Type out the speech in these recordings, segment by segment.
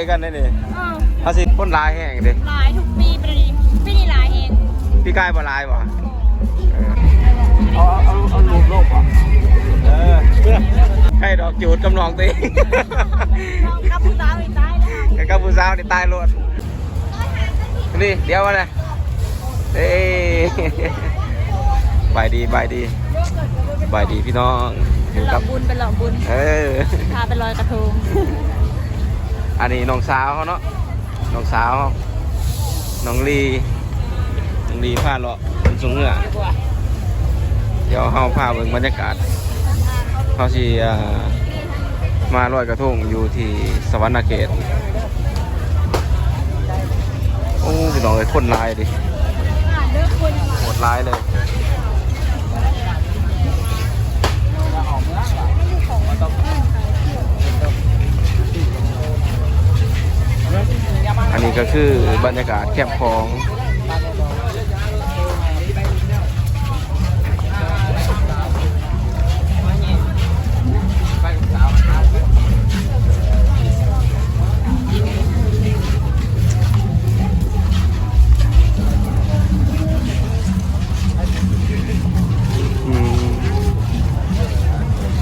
ยกันได้นี่เออเขาสิคนลายแห้งดิหลายทุกปีประดีปีนี้หลายเองพี่กายบ่ลายบ่เอาเอาเอาลูกโลกบ่เออใครดอกจูดกำนองตัวเองน้องกับผู้สาวอีกตายแล้วไอ้กับผู้สาวนี่ตายโลดนี่เดี๋ยวมาเลยเอ้ยบายดีบายดีบายดีพี่น้องอยู่หลอกบุญเป็นหลอกบุญเออ พาไปลอยกระทง อันนี้น้องสาวเขาเนาะน้องสาวน้องลีน้องลีพาเลาะเป็นสูงเหงื่อเดี๋ยวเขาพาเบิ่งบรรยากาศเขาสิอ่มาลอยกระทงอยู่ที่สวรรณเขตโอ้พี่น้องเลยคนลายดิคนหมดร้ายเลย อันนี้ก็คือบรรยากาศแคบของ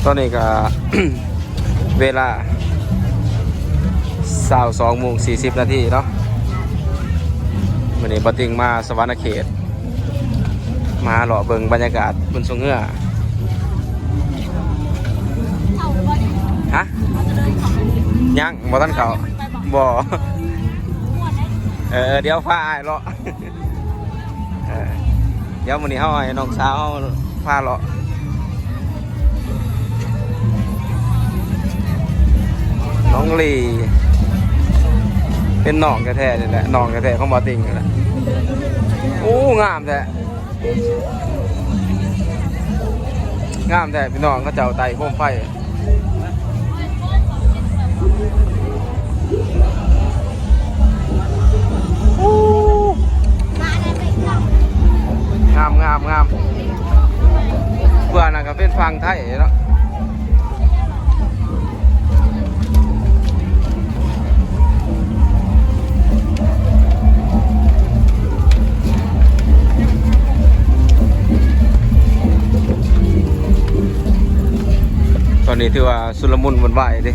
ตอนนี้ก็เวลา สาวสองโมงสี่สิบนาทีเนาะวันนี้บติงมาสวรรณเขต มาหล่อเบิงบรรยากาศบนทรงเงือกฮะยังบ่ทันเขาบ่เออเดี๋ยวพาไอ้เลาะเอเดี๋ยววันนี้เขาให้น้องสาวเขาพาเลาะน้องลี เป็นนองแท้ๆนี่แหละนองแท้ๆของบอติงนี่แหละโอ้งามแท้งามแท้พี่น้องเขาเจ้าไต่โคมไฟอู้งามงามงามเพื่อนน่ะก็เป็นฟังไทยเนาะ นนี้ถือว่าสุลมุนวุ่นวายเดิ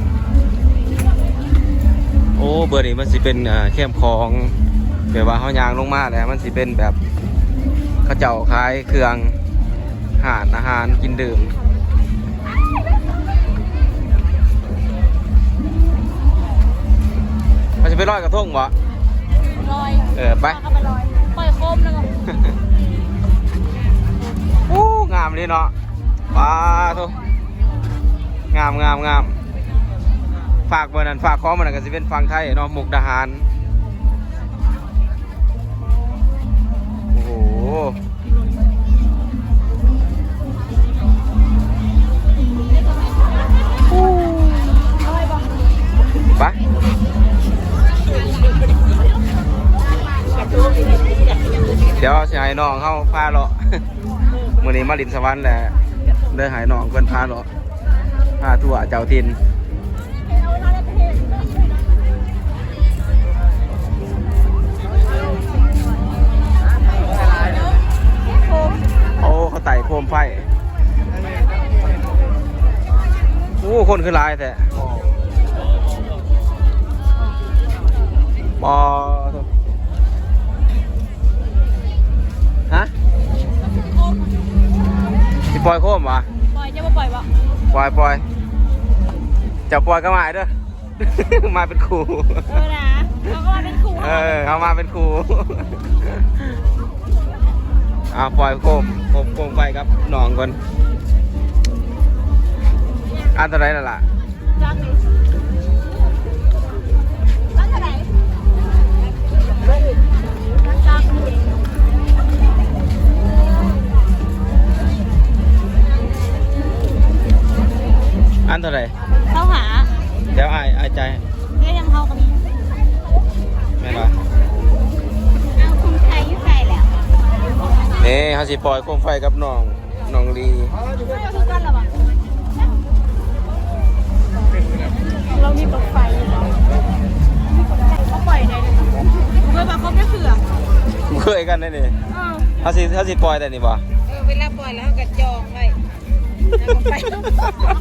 โอ้เบอร์นี้มันสิเป็นอ่าเข้มของแบบว่าเฮายางลงมาแล้วมันสิเป็นแบบเขาเจ้าขายเครื่องอาหารอาหารกินดื่มมันจะไปลอยกระทงวะลอยเออไปก็ไปลอยปล่อยโคมนึงโอ้งามเลยเนาะปลาทุ งามงามงามฝากเบอร์นั้นฝากข้อมันนนก็จะเป็นฟังไทยเนาะมุกดาหาร โอ้โหปเดี๋ยวสิให้น้องเข้าพาเลาะมื่อนี้มาลินสวรรค์แหละเดินหายน้องเพื่อนพาเลาะ พาทั่วเจ้าทินโอ้เขาไต่โคมไฟโอ้คนคือหลายแต่บอฮะสิปล่อยโคมวะปล่อยจะมาปล่อยวะปล่อยปล่อย จะปล่อยก็มาเด้อ มาเป็นครู เออนะเขาก็มาเป็นครูเออเอามาเป็นครูเอาปล่อยโคมโคมโคมไปครับน้องก่อนอันเท่าไรแล้วล่ะจังเลยจังเท่าไหร่จังเลยอันเท่าไร สิปล่อยโคมไฟกับน้องน้องลีเรามีปลั๊กไฟอยู่เหรอเขาปล่อยได้เลยเมื่อมาครบไม่เผื่อเคยกันได้นี่ถ้าสิถ้าสิปล่อยแต่นี่บ่เวลาปล่อยแล้วก็จองไว้ไป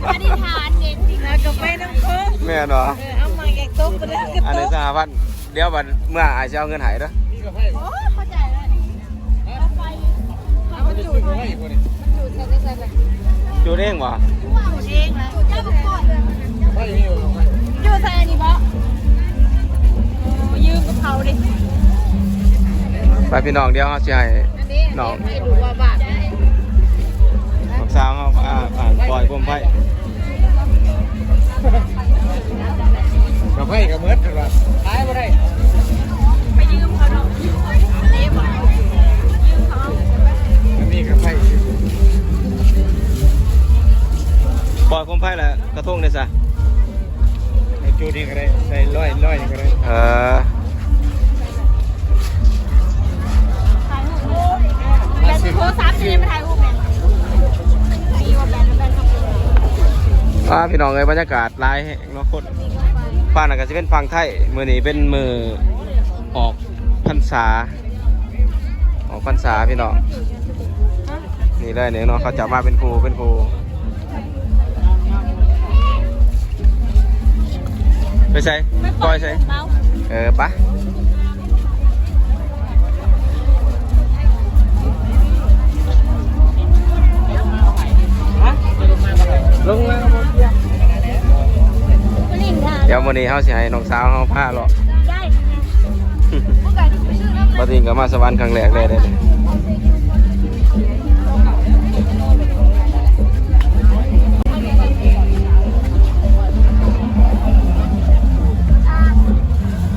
อธิษฐานเองจริงแล้วก็ไปน้ำเพิ่มแม่เนาะเอามาแกงต้มไปแล้วก็อันนี้สหพันเดี๋ยววันเมื่อไอาจจะาเงินหายเด้อ จูดไว้มันจูดใส่ได้ใส่เลยอยู่เองบ่จูดเองนะเจ้าบุกก่อนจูดใส่อันนี้บ่โอ้ยืมกับเขาดิไปพี่น้องเดี๋ยวเขาสิให้อันนี้น้องให้ดูว่าบาทลูกสาวเขาอ่าอ่านปล่อยกลมไฟ พี่น้องเอ้ยบรรยากาศหลายแห่งเนาะคนฝั่งนั้นก็จะเป็นฝั่งไทยมือนี้เป็นมือออกพรรษา ออกพรรษาพี่น้องนี่เลยเนี่ยเนาะเขาจะมาเป็นครูเป็นครูไปใส่ปล่อยใส่เออปะลงมาผู้หญิง ดี๋ยวมื้อนี้เฮาสิให้น้องสาวเฮาพาเลาะได้พวกไก่ที่ไปชื่อน้ำบ่ทิงก็มาสวรรค์ครั้งแรกเลยเด้อ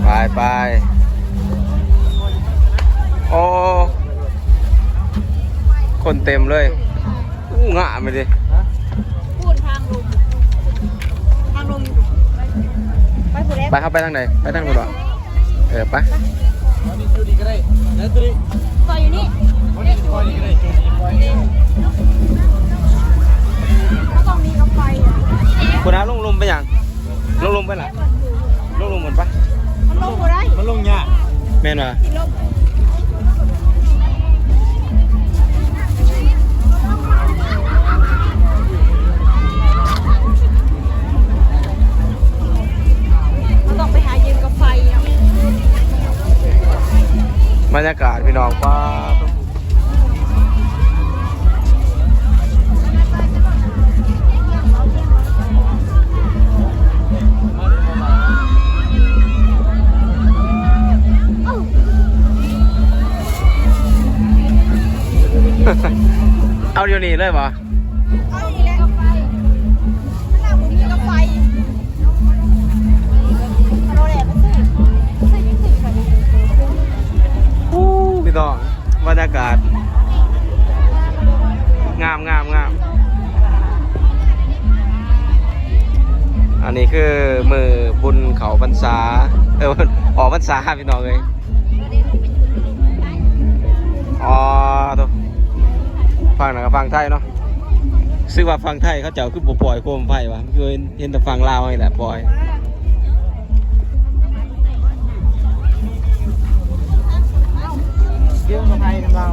ไปไปโอ้ คนเต็มเลยอู้งะไม่ดิ ไปเข้าไปทางไหน ไปทางนู้นเหรอเออไปอันนี้จูนี่ก็ได้แล้วตัวนี้ต่ออยู่นี่อันนี้ปล่อยนี่ก็ได้จูนี่ปล่อยแล้วตรงนี้ก็ไฟอะคุณอาลงลุมไปยังลงลุมไปล่ะลงลุมหมดปะมันลงบ่ได้มันลงยากแม่นว่ะสิลงมั บรรยากาศพี่น้องป้าเอาเดี๋ยวนี้เลยวะ พี่น้องบรรยากาศ งามงามงามอันนี้คือมือบุญเขาพรรษาเออออกพรรษาพี่น้องเลยอ๋อตัวฟังหนังกับฟังไทยเนาะซึ่งว่าฟังไทยเขาเจ้าคือปล่อยโคมไฟวะคือเห็นแต่ฟังลาวนี่แหละปล่อย เกี่ยของเรา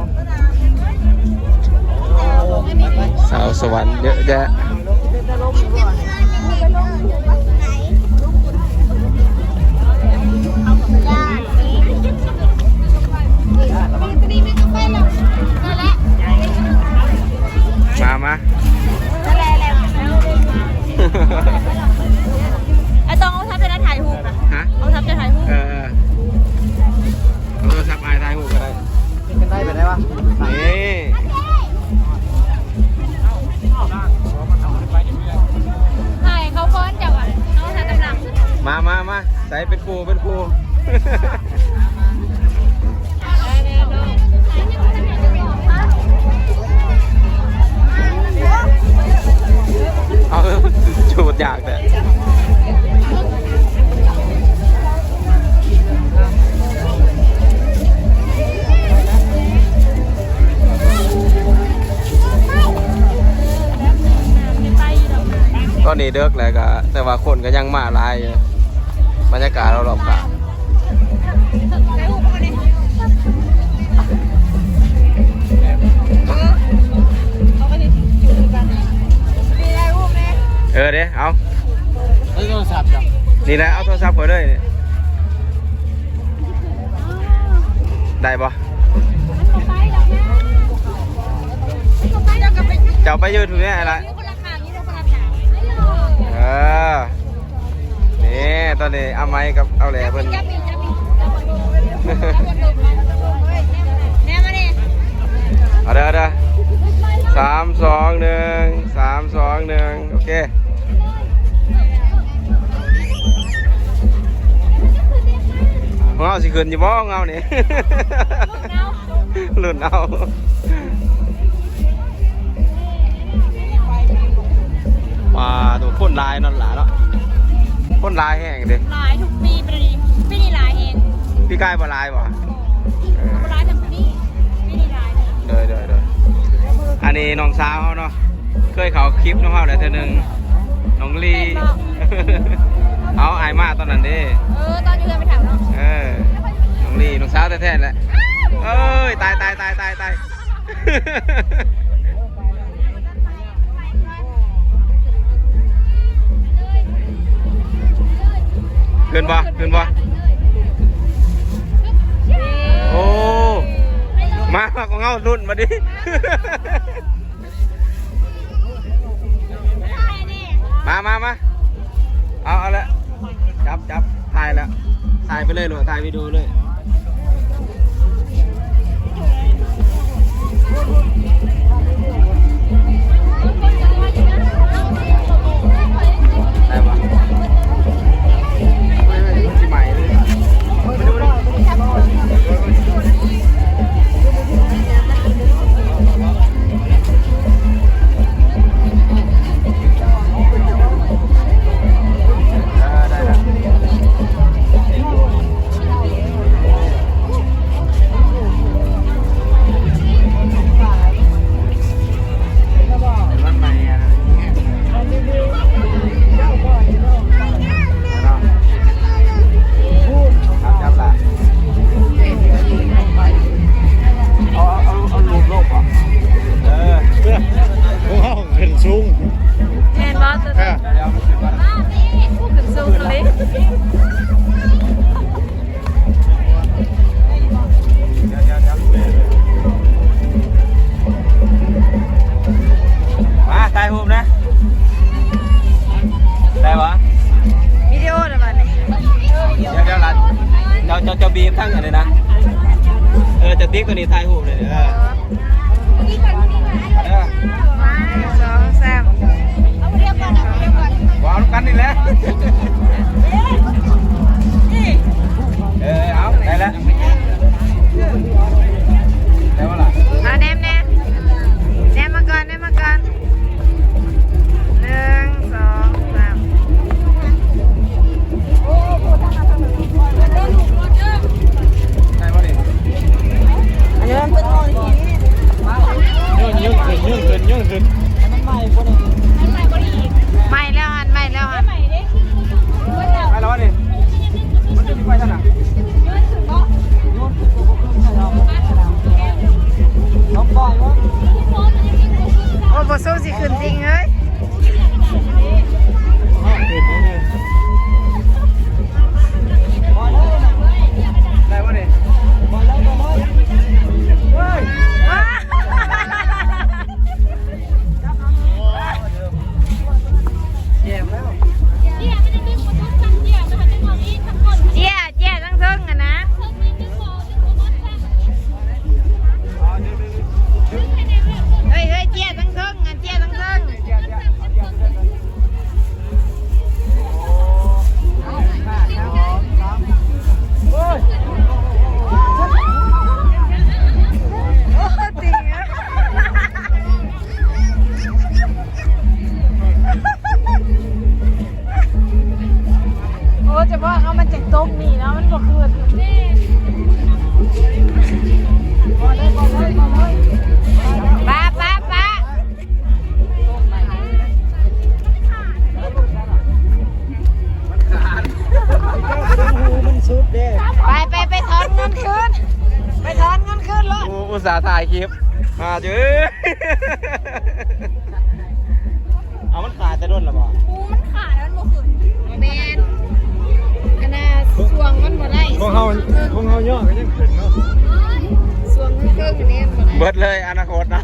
สาวสวรรค์เยอะแยะมามา นี้เด็กแล้วก็แต่ว่าคนก็ยังมาหลายบรรยากาศเราหรอกๆกันเออเด้เอาเอาโทรศัพท์จ้ะนี่นะเอาโทรศัพท์ไปด้วยได้ปะเจ้าไปยืนตรงนี้อะไร ออนี่ตอนนี้เอาไม้กับเอาแหล่เพิ่นจับมีจับมีจับมีแม่มาดิเอาเด้อเอาเด้อสามสองหนึ่งสามสองหนึ่งโอเคของเราสิขึ้นอยู่บ่ของเราเนี่หลุดเอาายนั่นหละเนาะพ่นลายแห้งเด้หลายทุกปีประดิปีนี้หลายเองพี่กายบ่ลายบ่เออหลายแต่ปีนี้ปีนี้หลายเดยเดยเดยอันนี้น้องสาวเขาเนาะเคยเขาคลิปน้องเขาแล้วเธอหนึ่งน้องลีเอาอายมากตอนนั้นเดิเออตอนนี้เลยไปถามเนาะเออน้องลีน้องสาวแท้ๆแหละเอ้ยตายตายตายตายตาย ขึ้นบ่ขึ้นบ่โอ้มาของเงารุ่นมาดิมามามาเอาเอาละจับจับถ่ายแล้วถ่ายไปเลยหรือถ่ายวิดีโอเลย อุตส่าห์ถ่ายคลิปมาเจอเอามันขาดจะด้นละบ่ปูมันขาดแล้วมันบ่ขึ้นแมนอันน่ะสวงมันบ่ได้พวกเฮาพวกเฮาย่อก็ยังขึ้นเนาะสวงมันเครื่องอันนี้บ่ได้เบิดเลยอนาคตนะ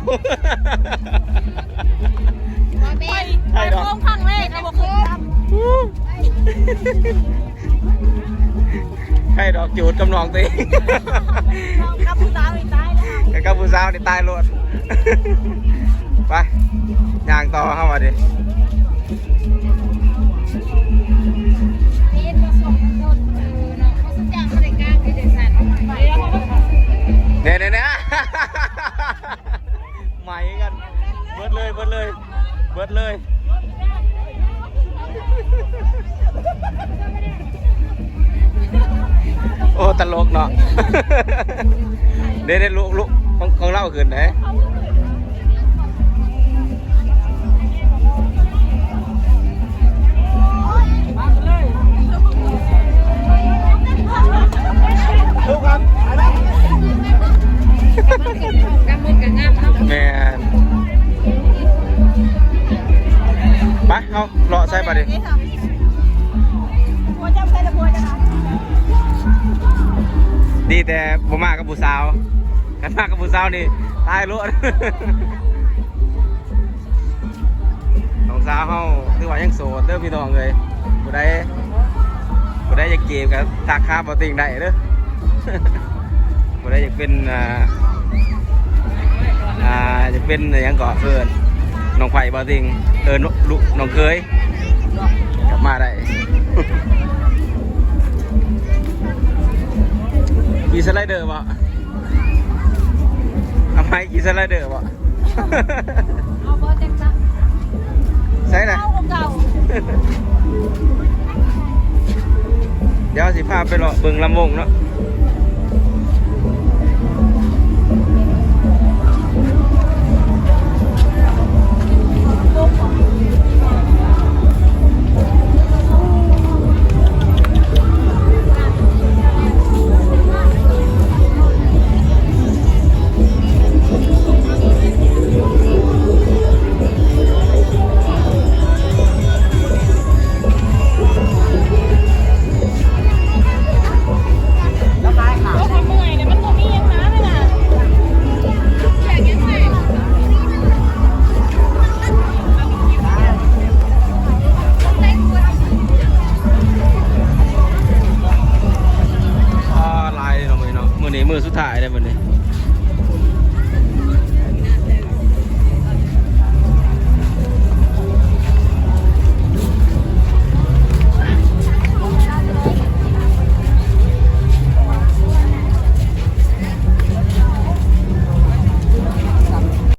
บ่แมไปนไปโค้งข้างแรกแล้วบ่ขึ้นซ้ให้ดอกจูดกำนองตัวเองำน้องกับผู้สาวอีก ตายแล้วกับกับผู้สาวนี่ตายโลดไปย่างต่อเข้ามา ของของเล่าขึ้นไหนทุกครับไปแล้วกำมือกับงามเนไปเอาเลาะใส่ไปดิพัวจับใส่ละพัวจะทดีแต่บ่มากับผู้สาวกันมากับผู้สาว นี่ตายรถน้องสาวเฮาถือว่ายังโสดเด้อพี่น้องเลยผู้ใดผู้ใดอยากเก็บกับทักค้าบ่ติงได้เด้อผู้ใดอยากเป็นอ่าอ่าอยากเป็นหยังก่อเพิ่นน้องไผ่บ่ติงเออนุลูกน้องเคยกลับมาได้กี่สไลเดอร์บ่ทำ ไมกี่สไลเดอร์บ่ำเอาเบอร์เต็มซักใช่นะเก่าเก่าเดี๋ยวสิพาไปเลาะเบิ่งลำวงเนาะ